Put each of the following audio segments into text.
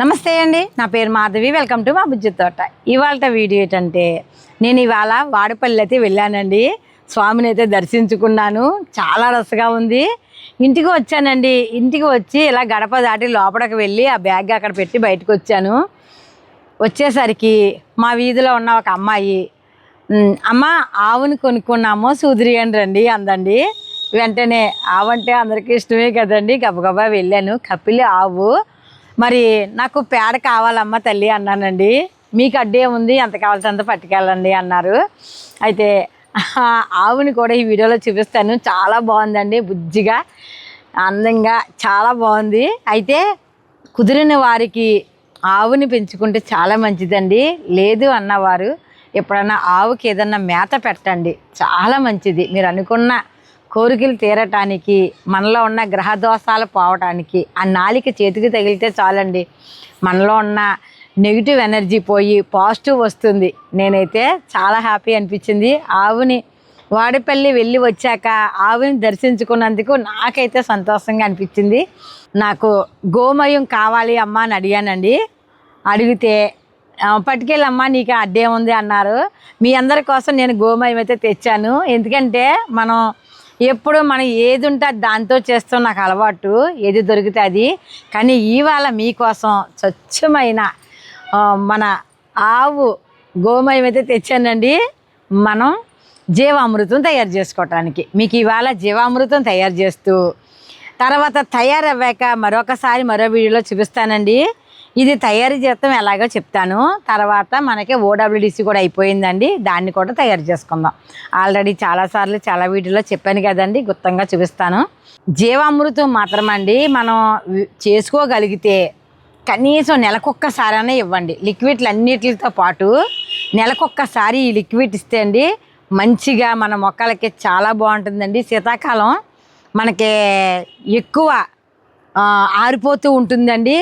నమస్తే అండి నా పేరు మాధవి వెల్కమ్ టు మా బుజ్జి తోట. ఇవాళ వీడియో ఏంటంటే నేను ఇవాళ వాడపల్లి అయితే వెళ్ళానండి. స్వామిని అయితే దర్శించుకున్నాను. చాలా రసగా ఉంది. ఇంటికి వచ్చానండి. ఇంటికి వచ్చి ఇలా గడప దాటి లోపలికి వెళ్ళి ఆ బ్యాగ్ అక్కడ పెట్టి బయటకు వచ్చాను. వచ్చేసరికి మా వీధిలో ఉన్న ఒక అమ్మాయి అమ్మ ఆవుని కొనుక్కున్నాము. సూదిరియండి రండి అందండి. వెంటనే ఆవు అంటే అందరికీ ఇష్టమే కదండి. గబగబా వెళ్ళాను. కపిలి ఆవు మరి నాకు పేడ కావాలమ్మ తల్లి అన్నానండి. మీకు అడ్డే ఉంది ఎంత కావాల్సి అంత పట్టుకెళ్ళండి అన్నారు. అయితే ఆ ఆవుని కూడా ఈ వీడియోలో చూపిస్తాను. చాలా బాగుందండి బుజ్జిగా అందంగా చాలా బాగుంది. అయితే కుదిరిన వారికి ఆవుని పెంచుకుంటే చాలా మంచిదండి. లేదు అన్నవారు ఎప్పుడన్నా ఆవుకి ఏదన్నా మేత పెట్టండి. చాలా మంచిది. మీరు అనుకున్న కోరికలు తీరటానికి మనలో ఉన్న గ్రహ దోషాలు పోవటానికి ఆ నాలిక చేతికి తగిలితే చాలండి. మనలో ఉన్న నెగిటివ్ ఎనర్జీ పోయి పాజిటివ్ వస్తుంది. నేనైతే చాలా హ్యాపీ అనిపించింది. ఆవుని వాడపల్లి వెళ్ళి వచ్చాక ఆవుని దర్శించుకున్నందుకు నాకైతే సంతోషంగా అనిపించింది. నాకు గోమయం కావాలి అమ్మ అని అడిగానండి. అడిగితే పట్టుకెళ్ళమ్మా నీకు అడ్డే ఉంది అన్నారు. మీ అందరి కోసం నేను గోమయం అయితే తెచ్చాను. ఎందుకంటే మనం ఎప్పుడు మనం ఏది ఉంటే అది దాంతో చేస్తాం నాకు అలవాటు. ఏది దొరికితే అది. కానీ ఇవాళ మీకోసం స్వచ్ఛమైన మన ఆవు గోమయం అయితే తెచ్చానండి. మనం జీవామృతం తయారు చేసుకోవటానికి. మీకు ఇవాళ జీవామృతం తయారు చేస్తూ తర్వాత తయారవ్వాక మరొకసారి మరో వీడియోలో చూపిస్తానండి. ఇది తయారు చేస్తాం ఎలాగో చెప్తాను. తర్వాత మనకి ఓడబ్ల్యూడిసి కూడా అయిపోయిందండి. దాన్ని కూడా తయారు చేసుకుందాం. ఆల్రెడీ చాలాసార్లు చాలా వీడియోలో చెప్పాను కదండి గుత్తంగా చూపిస్తాను. జీవామృతం మాత్రమండి మనం చేసుకోగలిగితే కనీసం నెలకొక్కసారైనా ఇవ్వండి. లిక్విడ్లు అన్నిటితో పాటు నెలకొక్కసారి ఈ లిక్విడ్ ఇస్తే అండి మంచిగా మన మొక్కలకి చాలా బాగుంటుందండి. శీతాకాలం మనకి ఎక్కువ ఆరిపోతూ ఉంటుందండి.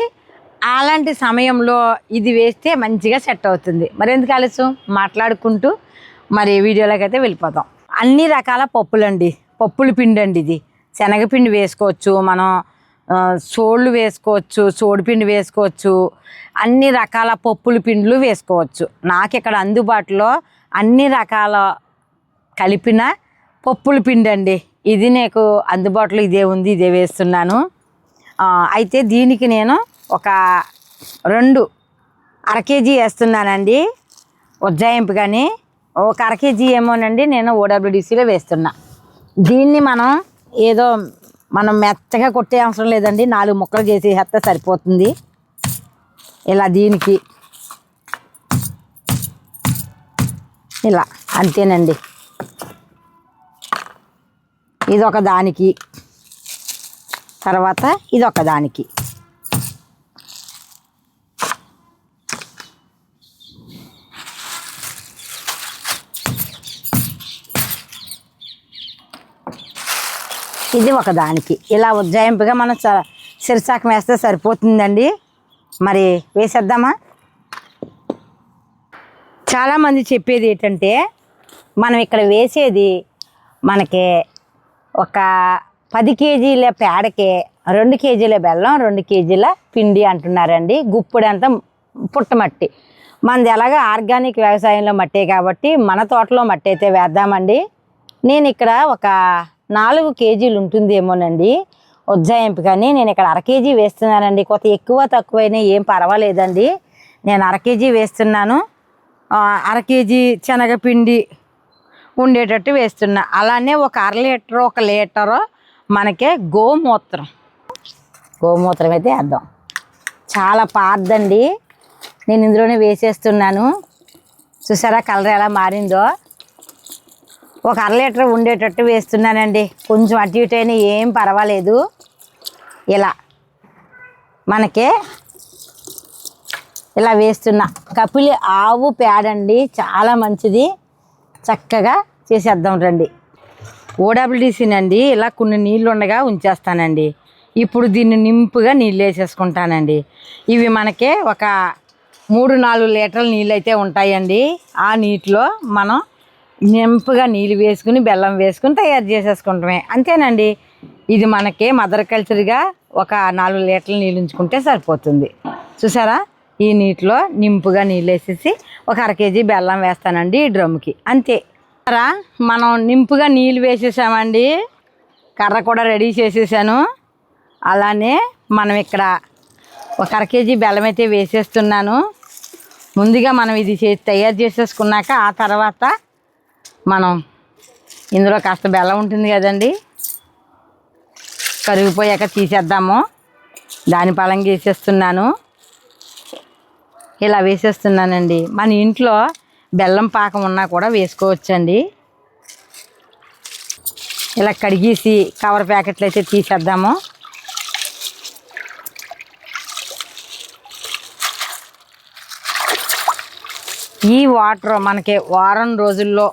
అలాంటి సమయంలో ఇది వేస్తే మంచిగా సెట్ అవుతుంది. మరి ఎందుకు ఆలస్యం? మాట్లాడుకుంటూ మరి వీడియోలోకి అయితే వెళ్ళిపోతాం. అన్ని రకాల పప్పులండి. పప్పుల పిండి అండి ఇది. శనగపిండి వేసుకోవచ్చు మనం సోళ్ళు వేసుకోవచ్చు సోడిపిండి వేసుకోవచ్చు అన్ని రకాల పప్పుల పిండిలు వేసుకోవచ్చు. నాకు ఇక్కడ అందుబాటులో అన్ని రకాల కలిపిన పప్పుల పిండి అండి ఇది నాకు అందుబాటులో ఇదే ఉంది ఇదే వేస్తున్నాను. అయితే దీనికి నేను ఒక రెండు అర కేజీ వేస్తున్నానండి. ఉజ్జాయింపు కానీ ఒక అర కేజీ ఏమోనండి నేను ఓడబ్ల్యూడిసిలో వేస్తున్నా. దీన్ని మనం ఏదో మనం మెత్తగా కొట్టే అవసరం లేదండి. నాలుగు ముక్కలు చేసి హెత్త సరిపోతుంది. ఇలా దీనికి. ఇలా అంతేనండి. ఇది ఒక దానికి. తర్వాత ఇదొక దానికి. ఇది ఒక దానికి. ఇలా ఉజ్జాయింపుగా మనం స- వేస్తే సరిపోతుందండి. మరి వేసేద్దామా? చాలామంది చెప్పేది ఏంటంటే మనం ఇక్కడ వేసేది మనకి ఒక పది కేజీల పేడకి రెండు కేజీల బెల్లం రెండు కేజీల పిండి అంటున్నారండి. గుప్పుడంతా పుట్టమట్టి. మనది ఎలాగ ఆర్గానిక్ వ్యవసాయంలో మట్టే కాబట్టి మన తోటలో మట్టి అయితే వేద్దామండి. నేను ఇక్కడ ఒక నాలుగు కేజీలు ఉంటుందేమోనండి. ఉజ్జాయింపు కానీ నేను ఇక్కడ అర కేజీ వేస్తున్నానండి. కొత్త ఎక్కువ తక్కువైనా ఏం పర్వాలేదండి. నేను అర కేజీ వేస్తున్నాను. అర కేజీ శనగపిండి ఉండేటట్టు వేస్తున్నా. అలానే ఒక అర లీటర్ ఒక లీటరు మనకే గోమూత్రం. గోమూత్రం అయితే వేద్దాం. చాలా పార్దండి నేను ఇందులోనే వేసేస్తున్నాను. చూసారా కలర్ ఎలా మారిందో? ఒక అర లీటర్ ఉండేటట్టు వేస్తున్నానండి. కొంచెం అటు ఇటు అయినా ఏం పర్వాలేదు. ఇలా మనకి ఇలా వేస్తున్నా. కపిలి ఆవు పేడండి. చాలా మంచిది. చక్కగా చేసేద్దాం రండి. ఓడబ్ల్యూడిసినండి ఇలా కొన్ని నీళ్ళు ఉండగా ఉంచేస్తానండి. ఇప్పుడు దీన్ని నింపుగా నీళ్ళు వేసేసుకుంటానండి ఇవి మనకి ఒక మూడు నాలుగు లీటర్ల నీళ్ళు అయితే ఉంటాయండి. ఆ నీటిలో మనం నింపుగా నీళ్ళు వేసుకుని బెల్లం వేసుకుని తయారు చేసేసుకుంటామే. అంతేనండి. ఇది మనకి మదర్ కల్చర్గా ఒక నాలుగు లీటర్లు నీళ్ళు ఉంచుకుంటే సరిపోతుంది. చూసారా? ఈ నీటిలో నింపుగా నీళ్ళు వేసేసి ఒక అర కేజీ బెల్లం వేస్తానండి ఈ డ్రమ్కి. అంతే. చూసారా మనం నింపుగా నీళ్ళు వేసేసామండి. కర్ర కూడా రెడీ చేసేసాను. అలానే మనం ఇక్కడ ఒక అర కేజీ బెల్లం అయితే వేసేస్తున్నాను. ముందుగా మనం ఇది చే- తయారు చేసేసుకున్నాక ఆ తర్వాత మనం ఇందులో కాస్త బెల్లం ఉంటుంది కదండి. కరిగిపోయాక తీసేద్దాము. దాని పలంగా వేసేస్తున్నాను ఇలా వేసేస్తున్నానండి. మన ఇంట్లో బెల్లం పాకం ఉన్నా కూడా వేసుకోవచ్చండి. ఇలా కడిగేసి కవర్ ప్యాకెట్లు అయితే తీసేద్దాము. ఈ వాటర్ మనకి వారం రోజుల్లో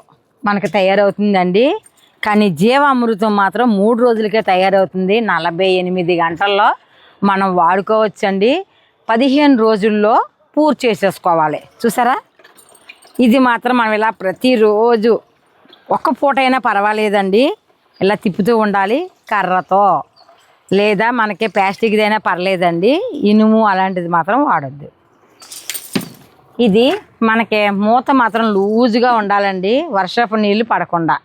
మనకి తయారవుతుందండి. కానీ జీవామృతం మాత్రం మూడు రోజులకే తయారవుతుంది. నలభై ఎనిమిది గంటల్లో మనం వాడుకోవచ్చండి. పదిహేను రోజుల్లో పూర్తి చేసేసుకోవాలి. చూసారా? ఇది మాత్రం మనం ఇలా ప్రతిరోజు ఒక్క పూట అయినా పర్వాలేదండి. ఇలా తిప్పుతూ ఉండాలి కర్రతో. లేదా మనకి ప్లాస్టిక్దైనా పర్లేదండి. ఇనుము అలాంటిది మాత్రం వాడద్దు. ఇది మనకి మూత మాత్రం లూజుగా ఉండాలండి. వర్షపు నీళ్ళు పడకుండా.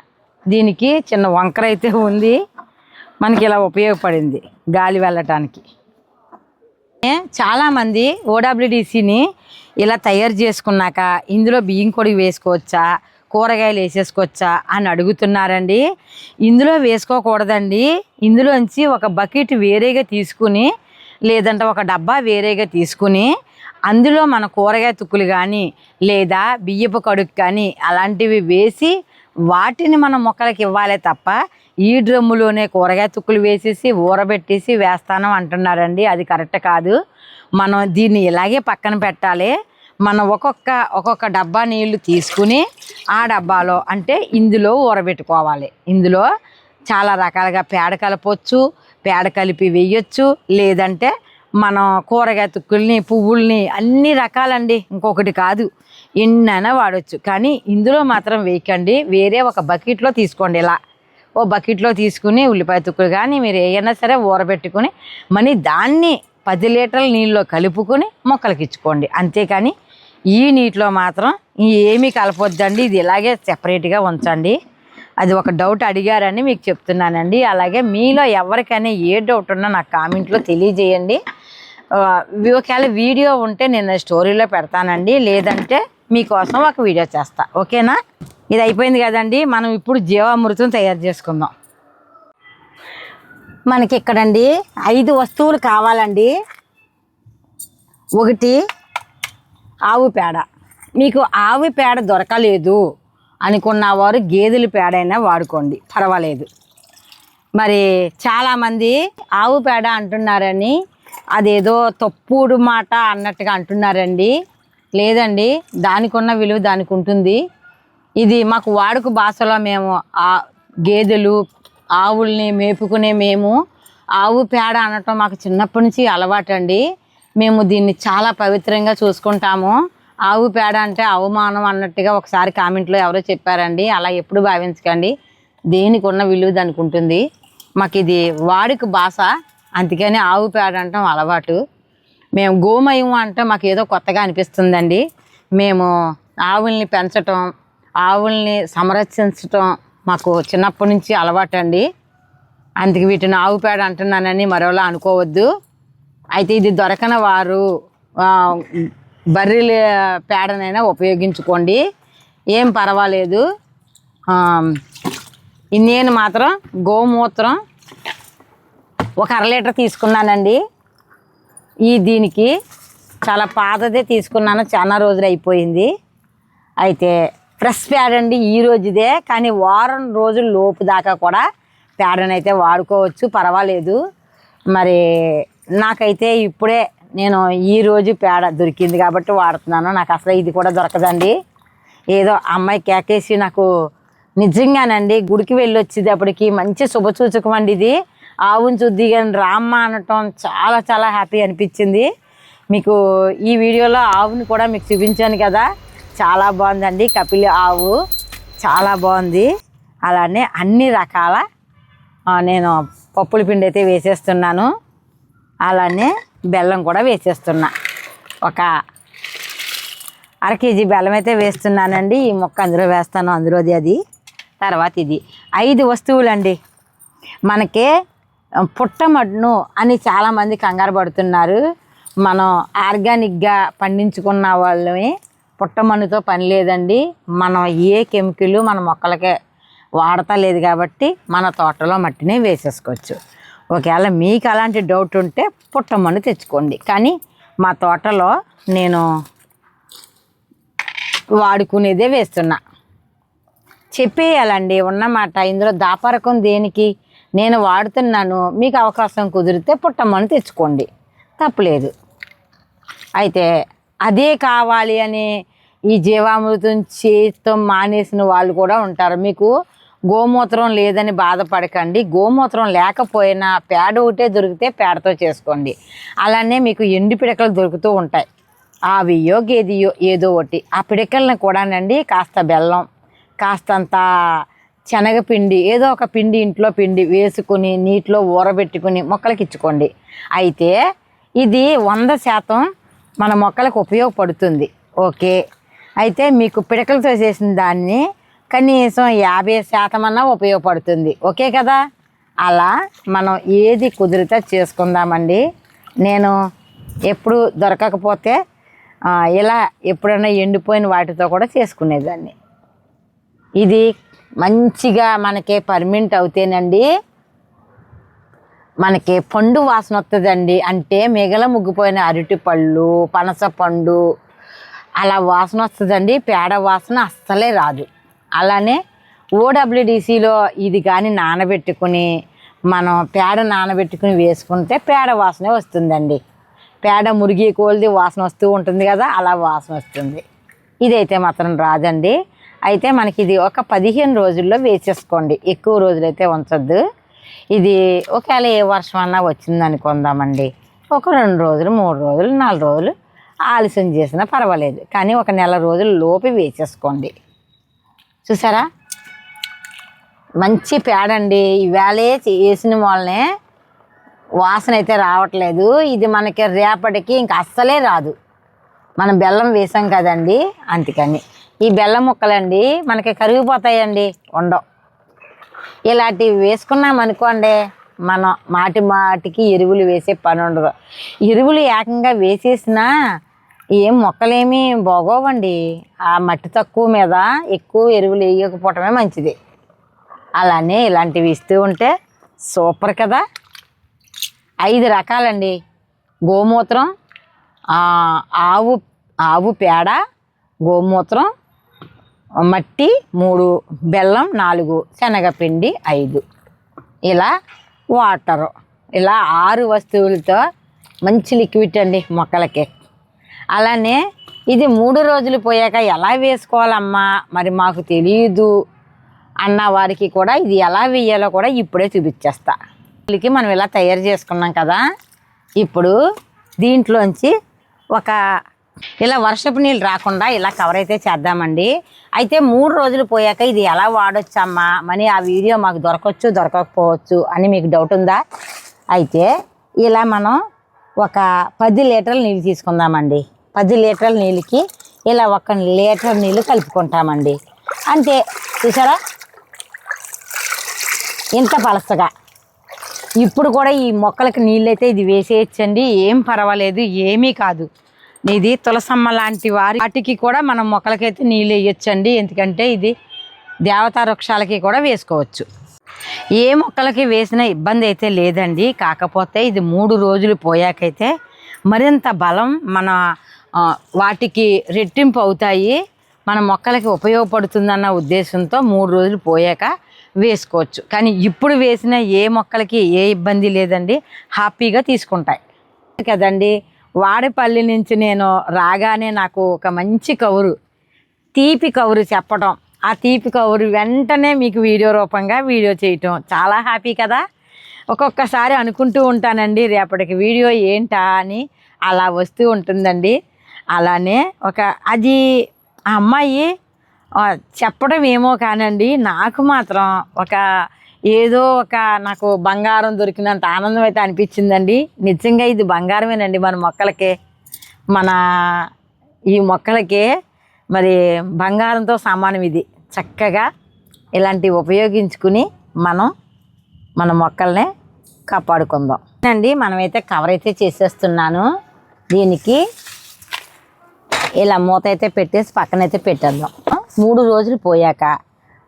దీనికి చిన్న వంకర అయితే ఉంది. మనకి ఇలా ఉపయోగపడింది గాలి వెళ్ళటానికి. చాలామంది ఓడబ్ల్యూడిసిని ఇలా తయారు చేసుకున్నాక ఇందులో బియ్యం కొడుకు వేసుకోవచ్చా కూరగాయలు వేసేసుకోవచ్చా అని అడుగుతున్నారండి. ఇందులో వేసుకోకూడదండి. ఇందులోంచి ఒక బకెట్ వేరేగా తీసుకుని లేదంటే ఒక డబ్బా వేరేగా తీసుకుని అందులో మన కూరగాయ తుక్కులు కానీ లేదా బియ్యపు కడుగు కానీ అలాంటివి వేసి వాటిని మనం మొక్కలకి ఇవ్వాలి తప్ప ఈ డ్రమ్ములోనే కూరగాయ తుక్కులు వేసేసి ఊరబెట్టేసి వేస్తాను అంటున్నారండి. అది కరెక్ట్ కాదు. మనం దీన్ని ఇలాగే పక్కన పెట్టాలి. మనం ఒక్కొక్క ఒక్కొక్క డబ్బా నీళ్ళు తీసుకుని ఆ డబ్బాలో అంటే ఇందులో ఊరబెట్టుకోవాలి. ఇందులో చాలా రకాలుగా పేడ కలపవచ్చు పేడ కలిపి వేయొచ్చు లేదంటే మనం కూరగాయ తుక్కుల్ని పువ్వుల్ని అన్ని రకాలండి. ఇంకొకటి కాదు. ఎన్నైనా వాడచ్చు. కానీ ఇందులో మాత్రం వేయకండి. వేరే ఒక బకెట్లో తీసుకోండి ఇలా. ఓ బకెట్లో తీసుకుని ఉల్లిపాయ తుక్కులు కానీ మీరు ఏమైనా సరే ఊరబెట్టుకుని మనీ దాన్ని పది లీటర్ల నీళ్ళలో కలుపుకొని మొక్కలకి ఇచ్చుకోండి. అంతేకాని ఈ నీటిలో మాత్రం ఏమీ కలపొద్దండి. ఇది ఇలాగే సెపరేట్గా ఉంచండి. అది ఒక డౌట్ అడిగారని మీకు చెప్తున్నానండి. అలాగే మీలో ఎవరికైనా ఏ డౌట్ ఉన్నా నాకు కామెంట్లో తెలియజేయండి. ఒకవేళ వీడియో ఉంటే నేను స్టోరీలో పెడతానండి. లేదంటే మీకోసం ఒక వీడియో చేస్తా. ఓకేనా? ఇది అయిపోయింది కదండి. మనం ఇప్పుడు జీవామృతం తయారు చేసుకుందాం. మనకి ఇక్కడండి ఐదు వస్తువులు కావాలండి. ఒకటి ఆవు పేడ. మీకు ఆవు పేడ దొరకలేదు. అనుకున్నవారు గేదెల పేడ అయినా వాడుకోండి. పర్వాలేదు. మరి చాలామంది ఆవు పేడ అంటున్నారని అదేదో తప్పుడు మాట అన్నట్టుగా అంటున్నారండి. లేదండి దానికి ఉన్న విలువ దానికి ఉంటుంది. ఇది మాకు వాడుక భాషలో మేము ఆ గేదెలు ఆవుల్ని మేపుకునే మేము ఆవు పేడ అనటం మాకు చిన్నప్పటి నుంచి అలవాటండి. మేము దీన్ని చాలా పవిత్రంగా చూసుకుంటాము. ఆవు పేడ అంటే అవమానం అన్నట్టుగా ఒకసారి కామెంట్లో ఎవరో చెప్పారండి. అలా ఎప్పుడు భావించకండి. దేనికి ఉన్న విలువ దానికి ఉంటుంది మాకు ఇది వాడికి భాష. అందుకని ఆవు పేడ అంటాం అలవాటు. మేము గోమయం అంటే మాకు ఏదో కొత్తగా అనిపిస్తుందండి. మేము ఆవుల్ని పెంచటం ఆవుల్ని సంరక్షించటం మాకు చిన్నప్పటి నుంచి అలవాటు అండి అందుకే వీటిని ఆవు పేడ అంటున్నానని మరోలా అనుకోవద్దు. అయితే ఇది దొరకని వారు బర్రెల పేడనైనా ఉపయోగించుకోండి. ఏం పర్వాలేదు. నేను మాత్రం గోమూత్రం ఒక అర లీటర్ తీసుకున్నానండి. ఈ దీనికి చాలా పాతదే తీసుకున్నాను చాలా రోజులు అయిపోయింది. అయితే ఫ్రెష్ ప్యాడ్ అండి ఈ రోజుదే కానీ వారం రోజుల లోపు దాకా కూడా ప్యాడనైతే వాడుకోవచ్చు పర్వాలేదు. మరి నాకైతే ఇప్పుడే నేను ఈ రోజు పేడ దొరికింది కాబట్టి వాడుతున్నాను. నాకు అసలు ఇది కూడా దొరకదండి. ఏదో అమ్మాయి కేకేసి నాకు నిజంగానండి గుడికి వెళ్ళొచ్చేటప్పటికి మంచి శుభసూచకం అండి ఇది. ఆవుని చూద్ది కానీ రామ్మ అనటం చాలా చాలా హ్యాపీ అనిపించింది. మీకు ఈ వీడియోలో ఆవుని కూడా మీకు చూపించాను కదా. చాలా బాగుందండి కపిలి ఆవు. చాలా బాగుంది. అలానే అన్ని రకాల నేను పప్పుల పిండి అయితే వేసేస్తున్నాను. అలానే బెల్లం కూడా వేసేస్తున్నా. ఒక అర కేజీ బెల్లం అయితే వేస్తున్నానండి. ఈ మొక్క అందులో వేస్తాను అందులోది అది. తర్వాత ఇది. ఐదు వస్తువులండి. మనకి పుట్టమడ్ను అని చాలామంది కంగారు పడుతున్నారు. మనం ఆర్గానిక్గా పండించుకున్న వాళ్ళమే పుట్టమన్నుతో పని లేదండి. మనం ఏ కెమికల్ మన మొక్కలకే వాడతా లేదు కాబట్టి మన తోటలో మట్టినే వేసేసుకోవచ్చు. ఒకవేళ మీకు అలాంటి డౌట్ ఉంటే పుట్టమని తెచ్చుకోండి. కానీ మా తోటలో నేను వాడుకునేదే వేస్తున్నా. చెప్పేయాలండి ఉన్నమాట ఇందులో దాపరకం దేనికి? నేను వాడుతున్నాను మీకు అవకాశం కుదిరితే పుట్టమని తెచ్చుకోండి. తప్పులేదు. అయితే అదే కావాలి అని ఈ జీవామృతం చేత్తో మానేసిన వాళ్ళు కూడా ఉంటారు. మీకు గోమూత్రం లేదని బాధపడకండి. గోమూత్రం లేకపోయినా పేడ ఒకటే దొరికితే పేడతో చేసుకోండి. అలానే మీకు ఎండు పిడకలు దొరుకుతూ ఉంటాయి. అవియో గేదియో ఏదో ఒకటి. ఆ పిడకలను కూడానండి కాస్త బెల్లం కాస్తంత శనగపిండి ఏదో ఒక పిండి ఇంట్లో పిండి వేసుకుని నీటిలో ఊరబెట్టుకుని మొక్కలకి ఇచ్చుకోండి. అయితే ఇది వంద శాతం మన మొక్కలకు ఉపయోగపడుతుంది. ఓకే. అయితే మీకు పిడకలతో చేసిన దాన్ని కనీసం యాభై శాతం అన్నా ఉపయోగపడుతుంది. ఓకే కదా? అలా మనం ఏది కుదిరితే చేసుకుందామండి. నేను ఎప్పుడు దొరకకపోతే ఇలా ఎప్పుడైనా ఎండిపోయిన వాటితో కూడా చేసుకునేదాన్ని. ఇది మంచిగా మనకి పర్మినెంట్ అవుతేనండి మనకి పండు వాసన వస్తుందండి అంటే మిగల ముగ్గిపోయిన అరటి పళ్ళు పనస పండు అలా వాసన వస్తుందండి పేడ వాసన అస్సలే రాదు. అలానే ఓడబ్ల్యూడిసిలో ఇది కానీ నానబెట్టుకుని మనం పేడ నానబెట్టుకుని వేసుకుంటే పేడ వాసనే వస్తుందండి. పేడ మురిగి కోల్ది వాసన వస్తూ ఉంటుంది కదా అలా వాసన వస్తుంది. ఇదైతే మాత్రం రాదండి. అయితే మనకి ఇది ఒక పదిహేను రోజుల్లో వేసేసుకోండి. ఎక్కువ రోజులైతే ఉంచద్దు. ఇది ఒకవేళ ఏ వర్షం అన్నా వచ్చింది అనుకుందామండి ఒక రెండు రోజులు మూడు రోజులు నాలుగు రోజులు ఆలస్యం చేసినా పర్వాలేదు. కానీ ఒక నెల రోజులు లోపు వేసేసుకోండి. చూసారా? మంచి పేడండి. ఇవాళే వేసిన వాళ్ళనే వాసన అయితే రావట్లేదు. ఇది మనకి రేపటికి ఇంక అస్సలే రాదు. మనం బెల్లం వేసాం కదండి అందుకని. ఈ బెల్లం ముక్కలండి మనకి కరిగిపోతాయండి ఉండవు. ఇలాంటివి వేసుకున్నాం అనుకోండి మనం మాటి మాటికి ఎరువులు వేసే పని ఉండదు. ఎరువులు ఏకంగా వేసేసినా ఏం మొక్కలేమీ బాగోవండి. ఆ మట్టి తక్కువ మీద ఎక్కువ ఎరువులు వేయకపోవటమే మంచిది. అలానే ఇలాంటివి ఇస్తూ ఉంటే సూపర్ కదా. ఐదు రకాలండి. గోమూత్రం ఆవు ఆవు పేడ గోమూత్రం మట్టి మూడు బెల్లం నాలుగు శనగపిండి ఐదు. ఇలా వాటరు. ఇలా ఆరు వస్తువులతో మంచి లిక్విడ్ అండి మొక్కలకి. అలానే ఇది మూడు రోజులు పోయాక ఎలా వేసుకోవాలమ్మా? మరి మాకు తెలియదు అన్న వారికి కూడా ఇది ఎలా వేయాలో కూడా ఇప్పుడే చూపించేస్తా. వీళ్ళకి మనం ఇలా తయారు చేసుకున్నాం కదా ఇప్పుడు దీంట్లోంచి ఒక ఇలా వర్షపు నీళ్ళు రాకుండా ఇలా కవర్ అయితే చేద్దామండి. అయితే మూడు రోజులు పోయాక ఇది ఎలా వాడొచ్చమ్మా? మరి ఆ వీడియో మాకు దొరకవచ్చు దొరకకపోవచ్చు అని మీకు డౌట్ ఉందా? అయితే ఇలా మనం ఒక పది లీటర్ల నీళ్ళు తీసుకుందామండి. పది లీటర్ల నీళ్ళకి ఇలా ఒక లీటర్ నీళ్ళు కలుపుకుంటామండి. అంతే చూసారా? ఇంత పలసగా. ఇప్పుడు కూడా ఈ మొక్కలకి నీళ్ళైతే ఇది వేసేయచ్చండి. ఏం పర్వాలేదు ఏమీ కాదు. ఇది తులసమ్మ లాంటి వారి వాటికి కూడా మనం మొక్కలకైతే నీళ్ళు వేయచ్చండి. ఎందుకంటే ఇది దేవతా వృక్షాలకి కూడా వేసుకోవచ్చు. ఏ మొక్కలకి వేసిన ఇబ్బంది అయితే లేదండి. కాకపోతే ఇది మూడు రోజులు పోయాకైతే మరింత బలం మన వాటికి రెట్టింపు అవుతాయి. మన మొక్కలకి ఉపయోగపడుతుందన్న ఉద్దేశంతో మూడు రోజులు పోయాక వేసుకోవచ్చు. కానీ ఇప్పుడు వేసిన ఏ మొక్కలకి ఏ ఇబ్బంది లేదండి. హ్యాపీగా తీసుకుంటాయి. కదండి వాడపల్లి నుంచి నేను రాగానే నాకు ఒక మంచి కవురు తీపి కవురు చెప్పడం ఆ తీపి కవురు వెంటనే మీకు వీడియో రూపంగా వీడియో చేయటం. చాలా హ్యాపీ కదా. ఒక్కొక్కసారి అనుకుంటూ ఉంటానండి రేపటికి వీడియో ఏంటా అని అలా వస్తూ ఉంటుందండి. అలానే ఒక అది ఆ అమ్మాయి చెప్పడం ఏమో కానండి నాకు మాత్రం ఒక ఏదో ఒక నాకు బంగారం దొరికినంత ఆనందం అయితే అనిపించిందండి. నిజంగా ఇది బంగారమేనండి మన మొక్కలకి. మన ఈ మొక్కలకి మరి బంగారంతో సమానం ఇది. చక్కగా ఇలాంటివి ఉపయోగించుకుని మనం మన మొక్కల్ని కాపాడుకుందాం. అండి మనమైతే కవర్ అయితే చేసేస్తున్నాను. దీనికి ఇలా మూత అయితే పెట్టేసి పక్కనైతే పెట్టేద్దాం. మూడు రోజులు పోయాక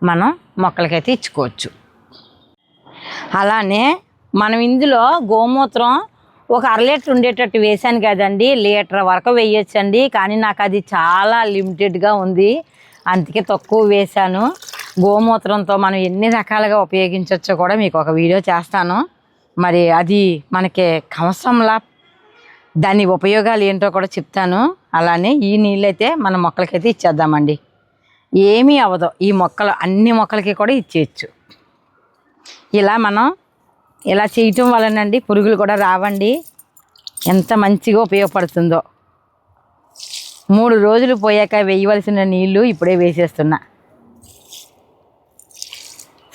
మనం మొక్కలకైతే ఇచ్చుకోవచ్చు. అలానే మనం ఇందులో గోమూత్రం ఒక అర లీటర్ ఉండేటట్టు వేసాను కదండి. లీటర్ వరకు వేయొచ్చండి. కానీ నాకు అది చాలా లిమిటెడ్గా ఉంది. అందుకే తక్కువ వేశాను. గోమూత్రంతో మనం ఎన్ని రకాలుగా ఉపయోగించవచ్చో కూడా మీకు ఒక వీడియో చేస్తాను. మరి అది మనకి కవసంలా దాని ఉపయోగాలు ఏంటో కూడా చెప్తాను. అలానే ఈ నీళ్ళైతే మన మొక్కలకైతే ఇచ్చేద్దామండి. ఏమీ అవ్వదు ఈ మొక్కలు అన్ని మొక్కలకి కూడా ఇచ్చేయచ్చు. ఇలా మనం ఇలా చేయటం వలనండి పురుగులు కూడా రావండి. ఎంత మంచిగా ఉపయోగపడుతుందో. మూడు రోజులు పోయాక వేయవలసిన నీళ్ళు ఇప్పుడే వేసేస్తున్నా.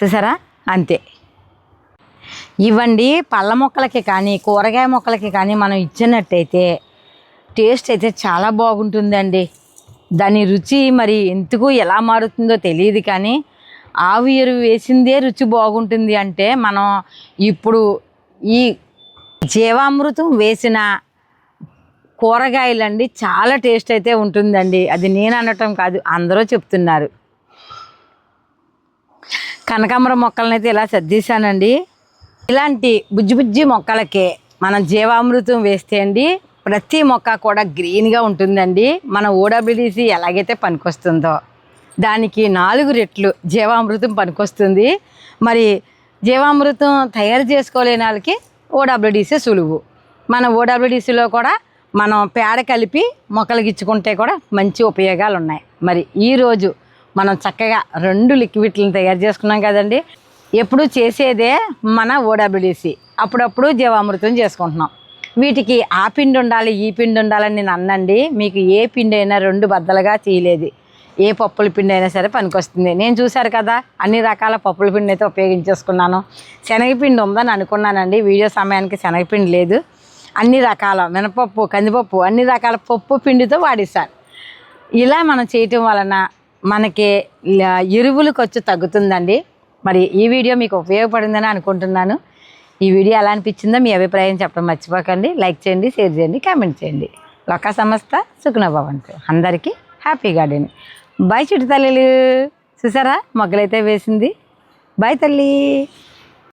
చూసారా? అంతే. ఇవ్వండి పళ్ళ మొక్కలకి కానీ కూరగాయ మొక్కలకి కానీ మనం ఇచ్చినట్టయితే టేస్ట్ అయితే చాలా బాగుంటుందండి. దాని రుచి మరి ఎందుకు ఎలా మారుతుందో తెలియదు కానీ ఆవు ఎరువు వేసిందే రుచి బాగుంటుంది అంటే మనం ఇప్పుడు ఈ జీవామృతం వేసిన కూరగాయలండి చాలా టేస్ట్ అయితే ఉంటుందండి. అది నేను అనటం కాదు అందరూ చెప్తున్నారు. కనకాంబరం మొక్కలనైతే ఇలా సర్దేశానండి. ఇలాంటి బుజ్జి బుజ్జి మొక్కలకి మనం జీవామృతం వేస్తే అండి ప్రతి మొక్క కూడా గ్రీన్గా ఉంటుందండి. మన ఓడబ్ల్యూడిసి ఎలాగైతే పనికొస్తుందో. దానికి నాలుగు రెట్లు జీవామృతం పనికొస్తుంది. మరి జీవామృతం తయారు చేసుకోలేని వాళ్ళకి ఓడబ్ల్యూడిసి సులువు. మన ఓడబ్ల్యూడిసిలో కూడా మనం పేడ కలిపి మొక్కలకి ఇచ్చుకుంటే కూడా మంచి ఉపయోగాలు ఉన్నాయి మరి ఈరోజు మనం చక్కగా రెండు లిక్విడ్లను తయారు చేసుకున్నాం కదండి. ఎప్పుడు చేసేదే మన ఓడబ్ల్యూడిసి అప్పుడప్పుడు జీవామృతం చేసుకుంటున్నాం. వీటికి ఆ పిండి ఉండాలి ఈ పిండి ఉండాలని నేను అన్నండి. మీకు ఏ పిండి అయినా రెండు బద్దలుగా చేయలేదు. ఏ పప్పుల పిండి అయినా సరే పనికొస్తుంది. నేను చూశారు కదా అన్ని రకాల పప్పుల పిండి అయితే ఉపయోగించేసుకున్నాను. శనగపిండి ఉందని అనుకున్నానండి. వీడియో సమయానికి శనగపిండి లేదు. అన్ని రకాల మినపప్పు కందిపప్పు అన్ని రకాల పప్పు పిండితో వాడిస్తాను ఇలా మనం చేయటం వలన మనకి ఎరువులు ఖర్చు తగ్గుతుందండి. మరి ఈ వీడియో మీకు ఉపయోగపడిందని అనుకుంటున్నాను. ఈ వీడియో ఎలా అనిపించిందో మీ అభిప్రాయం చెప్పడం మర్చిపోకండి. లైక్ చేయండి షేర్ చేయండి కామెంట్ చేయండి. లోక సంస్థ సుఖనభవంతు అందరికీ హ్యాపీ గార్డెన్. బాయ్ చిట్టు తల్లిలు. చూసారా? మొగ్గలైతే వేసింది. బాయ్ తల్లి.